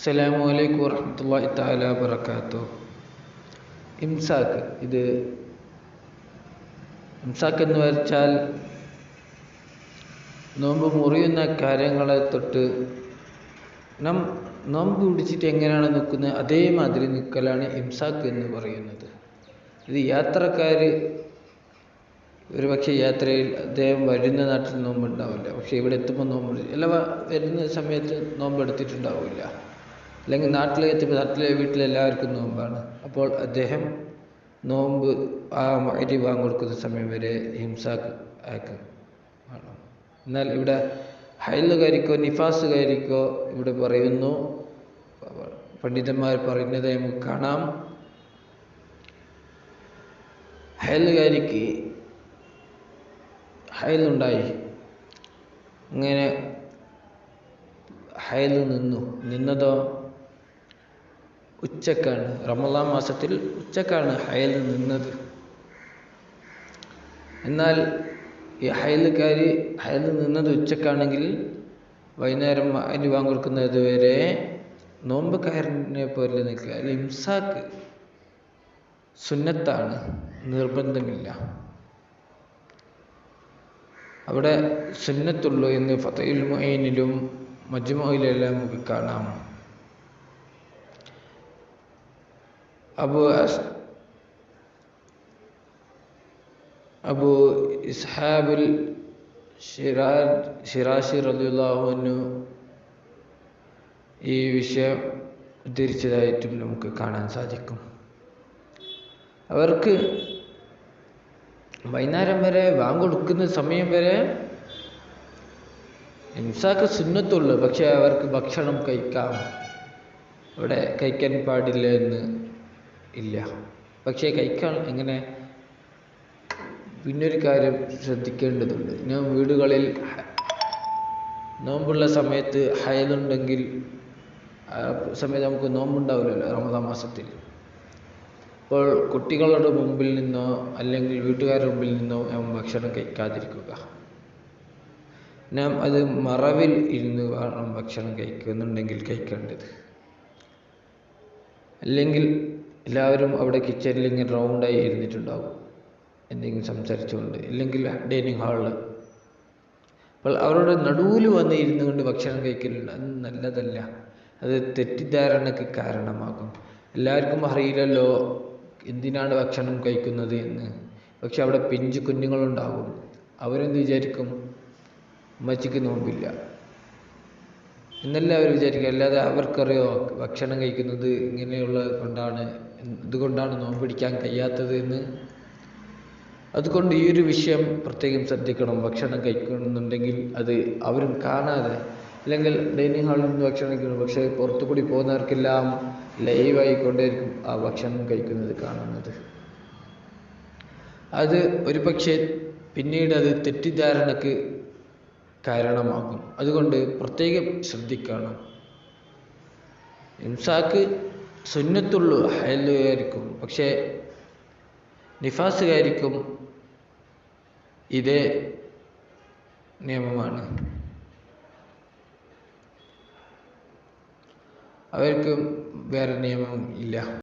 അസ്സലാമു അലൈക്കും വറഹ്മത്തുള്ളാഹി തആല വബറകാതുഹു. ഇംസാക്ക് ഇത് ഇംസാക്ക് എന്ന് വെച്ചാൽ നോമ്പ് മുറിയുന്ന കാര്യങ്ങളെ തൊട്ട് നം നോമ്പ് പിടിച്ചിട്ട് എങ്ങനെയാണ് നിൽക്കുന്നത്? അതേമാതിരി നിൽക്കലാണ് ഇംസാക്ക് എന്ന് പറയുന്നത്. ഇത് യാത്രക്കാർ ഒരു പക്ഷേ യാത്രയിൽ അദ്ദേഹം വരുന്ന നാട്ടിൽ നോമ്പുണ്ടാവില്ല പക്ഷേ ഇവിടെ എത്തുമ്പോൾ നോമ്പ് അല്ല വരുന്ന സമയത്ത് നോമ്പ് എടുത്തിട്ടുണ്ടാവില്ല. അല്ലെങ്കിൽ നാട്ടിൽ എത്തുമ്പോൾ നാട്ടിലെ എല്ലാവർക്കും നോമ്പാണ്. അപ്പോൾ അദ്ദേഹം നോമ്പ് ആ അരി വാങ്ങൊടുക്കുന്ന സമയം വരെ ഹിംസാക്ക് വേണം എന്നാൽ ഇവിടെ ഹൈലുകാരിക്കോ നിഫാസുകാരിക്കോ ഇവിടെ പറയുന്നു പണ്ഡിതന്മാർ പറയുന്നത് നമുക്ക് കാണാം. ഹൈലുകാരിക്ക് ഹയലുണ്ടായി അങ്ങനെ ഹയൽ നിന്നു. നിന്നതോ ഉച്ചക്കാണ്. റമദാൻ മാസത്തിൽ ഉച്ചക്കാണ് ഹയൽ നിന്നത്. എന്നാൽ ഈ ഹയലുകാർ ഹയൽ നിന്നത് ഉച്ചക്കാണെങ്കിൽ വൈകുന്നേരം അരി കൊടുക്കുന്നത് വരെ നോമ്പുകാരനെ പോലെ നിൽക്കുക. അല്ലെങ്കിൽ ഇംസാക്ക് സുന്നത്താണ്. നിർബന്ധമില്ല. അവിടെ സുന്നത്തുള്ളൂ എന്ന് ഫതയിൽ മൊയിനിലും മജ്മുയിലെല്ലാം നമുക്ക് കാണാം. അബു അബു ഇസ്ഹാബുൽ ഷിറാജ് ഷിറാഷി റലിയുള്ളാഹുവിനു ഈ വിഷയം ഉദ്ധരിച്ചതായിട്ടും നമുക്ക് കാണാൻ സാധിക്കും. അവർക്ക് വൈകുന്നേരം വരെ വാങ്ങൊടുക്കുന്ന സമയം വരെ ഇൻസാക്ക് സുന്നത്തുള്ളൂ. പക്ഷെ അവർക്ക് ഭക്ഷണം കഴിക്കാം. ഇവിടെ കഴിക്കാൻ പാടില്ല എന്ന് ഇല്ല. പക്ഷേ കഴിക്കാൻ എങ്ങനെ പിന്നൊരു കാര്യം ശ്രദ്ധിക്കേണ്ടതുണ്ട്. ഞാൻ വീടുകളിൽ നോമ്പുള്ള സമയത്ത് ഹയലുണ്ടെങ്കിൽ സമയത്ത് നമുക്ക് നോമ്പുണ്ടാവില്ലല്ലോ റമദാ മാസത്തിൽ. അപ്പോൾ കുട്ടികളുടെ മുമ്പിൽ നിന്നോ അല്ലെങ്കിൽ വീട്ടുകാരുടെ മുമ്പിൽ നിന്നോ നാം ഭക്ഷണം കഴിക്കാതിരിക്കുക. നാം അത് മറവിൽ ഇരുന്ന് വേണം ഭക്ഷണം കഴിക്കുന്നുണ്ടെങ്കിൽ കഴിക്കേണ്ടത്. അല്ലെങ്കിൽ എല്ലാവരും അവിടെ കിച്ചണിൽ ഇങ്ങനെ റൗണ്ടായി ഇരുന്നിട്ടുണ്ടാവും. എന്തെങ്കിലും സംസാരിച്ചുകൊണ്ട് ഇല്ലെങ്കിൽ ഡൈനിങ് ഹാളിൽ അപ്പോൾ അവരുടെ നടുവിൽ വന്ന് ഇരുന്നു കൊണ്ട് ഭക്ഷണം കഴിക്കലുണ്ട്. അത് നല്ലതല്ല. അത് തെറ്റിദ്ധാരണയ്ക്ക് കാരണമാകും. എല്ലാവർക്കും അറിയില്ലല്ലോ എന്തിനാണ് ഭക്ഷണം കഴിക്കുന്നത് എന്ന്. പക്ഷെ അവിടെ പിഞ്ചു കുഞ്ഞുങ്ങളുണ്ടാകും അവരെന്ത് വിചാരിക്കും? അമ്മച്ചിക്ക് നോമ്പില്ല. എന്നല്ല അവർ വിചാരിക്കുക അല്ലാതെ അവർക്കറിയോ ഭക്ഷണം കഴിക്കുന്നത് ഇങ്ങനെയുള്ള കൊണ്ടാണ് ഇതുകൊണ്ടാണ് നോമ്പ് പിടിക്കാൻ കഴിയാത്തത് എന്ന്? അതുകൊണ്ട് ഈ ഒരു വിഷയം പ്രത്യേകം ശ്രദ്ധിക്കണം. ഭക്ഷണം കഴിക്കണമെന്നുണ്ടെങ്കിൽ അത് അവരും കാണാതെ അല്ലെങ്കിൽ ഡൈനിങ് ഹാളിൽ നിന്ന് ഭക്ഷണം കഴിക്കണം പക്ഷേ പുറത്തു കൂടി പോകുന്നവർക്കെല്ലാം ലൈവായിക്കൊണ്ടേയിരിക്കും ആ ഭക്ഷണം കഴിക്കുന്നത് കാണുന്നത്. അത് ഒരു പക്ഷേ പിന്നീട് അത് തെറ്റിദ്ധാരണക്ക് കാരണമാകും അതുകൊണ്ട് പ്രത്യേകം ശ്രദ്ധിക്കണം. ഇംസാക്ക് സുന്നത്തുള്ളൂ ഹയലുകാരിക്കും പക്ഷേ നിഫാസുകാരിക്കും ഇതേ നിയമമാണ്. അവർക്കും വേറെ നിയമം ഇല്ല.